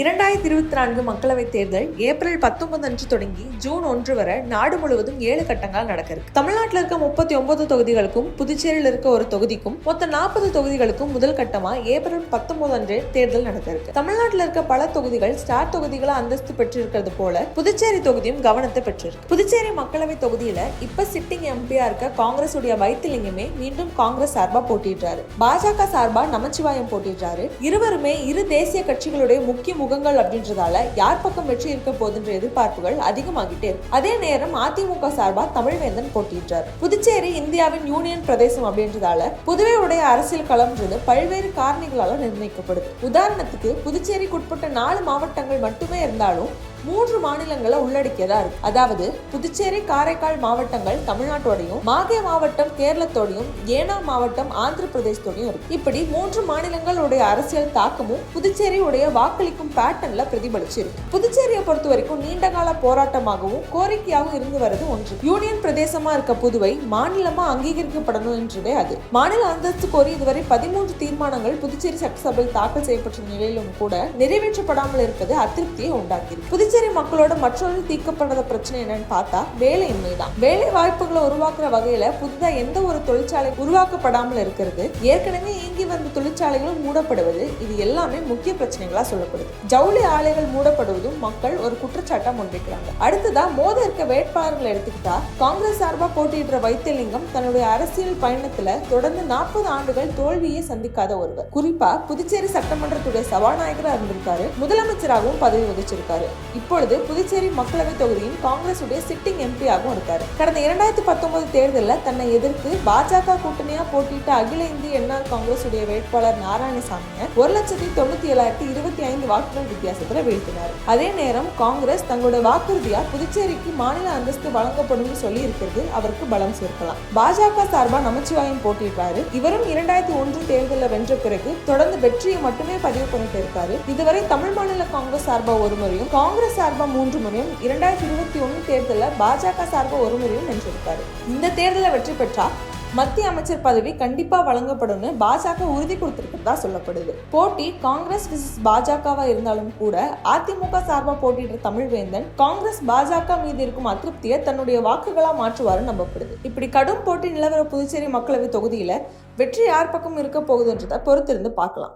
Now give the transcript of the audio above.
இரண்டாயிரத்தி இருபத்தி நான்கு மக்களவைத் தேர்தல் ஏப்ரல் பத்தொன்பது அன்று தொடங்கி ஜூன் ஒன்று வரை நாடு முழுவதும் ஏழு கட்டங்கள் நடக்க இருக்கு தமிழ்நாட்டில் இருக்க முப்பத்தி ஒன்பது தொகுதிகளுக்கும் புதுச்சேரியில் இருக்க ஒரு தொகுதிக்கும் மொத்தம் நாற்பது தொகுதிகளுக்கும் முதல் கட்டமா ஏப்ரல் பத்தொன்பது அன்று தேர்தல் நடக்க இருக்கு தமிழ்நாட்டில் இருக்க பல தொகுதிகள் ஸ்டார் தொகுதிகளை அந்தஸ்து பெற்றிருக்கிறது போல புதுச்சேரி தொகுதியும் கவனத்தை பெற்றிருக்கு. புதுச்சேரி மக்களவை தொகுதியில இப்ப சிட்டிங் எம்பியா இருக்க காங்கிரஸ் உடைய வைத்திலிங்கமே மீண்டும் காங்கிரஸ் சார்பா போட்டியிடுறாரு. பாஜக சார்பா நமச்சிவாயம் போட்டியிடுறாரு. இருவருமே இரு தேசிய கட்சிகளுடைய முக்கிய முகங்கள் அப்படின்றதால யார் பக்கம் வெற்றி இருக்க போதுன்ற எதிர்பார்ப்புகள் அதிகமாகிட்டே இருக்கு. அதே நேரம் அதிமுக சார்பா தமிழ்வேந்தன் போட்டியிட்டார் புதுச்சேரி இந்தியாவின் யூனியன் பிரதேசம் அப்படின்றதால புதுவை உடைய அரசியல் களம்ன்றது பல்வேறு காரணிகளால நிர்ணயிக்கப்படுது. உதாரணத்துக்கு புதுச்சேரிக்குட்பட்ட நாலு மாவட்டங்கள் மட்டுமே இருந்தாலும் மூன்று மாநிலங்களை உள்ளடக்கியதா இருக்கு. அதாவது புதுச்சேரி காரைக்கால் மாவட்டங்கள் தமிழ்நாட்டோடையும் மாகே மாவட்டம் கேரளத்தோடையும் ஏனாம் மாவட்டம் ஆந்திர பிரதேசத்தோடையும் இருக்கு. இப்படி மூன்று மாநிலங்களுடைய அரசியல் தாக்கமும் புதுச்சேரியுடைய வாக்களிக்கும் பேட்டர்ன்ல பிரதிபலிச்சிருக்கு. புதுச்சேரியை பொறுத்த வரைக்கும் நீண்டகால போராட்டமாகவும் கோரிக்கையாகவும் இருந்து வருது ஒன்று. யூனியன் பிரதேசமா இருக்க புதுவை மாநிலமா அங்கீகரிக்கப்படணும் என்றதே அது. மாநில அந்தஸ்து கோரி இதுவரை பதிமூன்று தீர்மானங்கள் புதுச்சேரி சட்டசபையில் தாக்கல் செய்யப்பட்ட நிலையிலும் கூட நிறைவேற்றப்படாமல் இருப்பது அதிருப்தியை உண்டாக்கியிருக்கு. புதுச்சேரி மக்களோட மற்றொரு தீர்க்கப்படாத பிரச்சனை என்னன்னு பார்த்தா வேலையின்மை தான் வேலை வாய்ப்புகளை உருவாக்குற வகையில புதிதா எந்த ஒரு தொழிற்சாலை உருவாக்கப்படாமல் இருக்கிறது ஏற்கனவே இயங்கி வந்த தொழிற்சாலைகளும் மூடப்படுவது இது எல்லாமே முக்கிய பிரச்சனைகளா சொல்லப்படுது. ஜவுளி ஆலைகள் மூடப்படுவதும் மக்கள் ஒரு குற்றச்சாட்டா முன்வைக்கிறாங்க. அடுத்ததா மோத இருக்க வேட்பாளர்களை எடுத்துக்கிட்டா காங்கிரஸ் சார்பா போட்டியிடுற வைத்தியலிங்கம் தன்னுடைய அரசியல் பயணத்துல தொடர்ந்து நாற்பது ஆண்டுகள் தோல்வியை சந்திக்காத ஒருவர். குறிப்பா புதுச்சேரி சட்டமன்றத்துடைய சபாநாயகராக இருந்திருக்காரு. முதலமைச்சராகவும் பதவி வகிச்சிருக்காரு. இப்பொழுது புதுச்சேரி மக்களவை தொகுதியின் காங்கிரசுடைய சிட்டிங் எம்பியாகவும் இருக்காரு. கடந்த இரண்டாயிரத்தி பத்தொன்பது தேர்தலில் தன்னை எதிர்த்து பாஜக கூட்டணியா போட்டியிட்ட அகில இந்திய என்ஆர் காங்கிரஸ் உடைய வேட்பாளர் நாராயணசாமியை ஒரு லட்சத்தி தொண்ணூத்தி ஏழாயிரத்தி இருபத்தி ஐந்து வாக்குகள் வித்தியாசத்துல வீழ்த்தினார். அதே நேரம் காங்கிரஸ் தங்களுடைய வாக்குறுதியா புதுச்சேரிக்கு மாநில அந்தஸ்து வழங்கப்படும் சொல்லி இருக்கிறது அவருக்கு பலம் சேர்க்கலாம். பாஜக சார்பா நமச்சிவாயம் போட்டியிட்டாரு இவரும் இரண்டாயிரத்தி ஒன்று தேர்தலில் வென்ற பிறகு தொடர்ந்து வெற்றியை மட்டுமே பதிவு பண்ணிட்டு இருக்காரு. இதுவரை தமிழ் மாநில காங்கிரஸ் சார்பா ஒரு முறையும் காங்கிரஸ் சார்பாக மூன்று முறையும் இரண்டாயிரத்தி இருபத்தி ஒன்று தேர்தலில் பாஜக சார்பா ஒரு முறையும் வென்றிருக்காரு. இந்த தேர்தலை வெற்றி பெற்றால் மத்திய அமைச்சர் பதவி கண்டிப்பா வழங்கப்படும்னு பாஜக உறுதி கொடுத்திருக்கிறதா சொல்லப்படுது. போட்டி காங்கிரஸ் விசஸ் பாஜகவா இருந்தாலும் கூட அதிமுக சார்பா போட்டியிடுற தமிழ்வேந்தன் காங்கிரஸ் பாஜக மீது இருக்கும் அதிருப்தியை தன்னுடைய வாக்குகளா மாற்றுவாரு நம்பப்படுது. இப்படி கடும் போட்டி நிலவர புதுச்சேரி மக்களவை தொகுதியில வெற்றி யார் பக்கம் இருக்க போகுதுன்றதை பொறுத்திருந்து பார்க்கலாம்.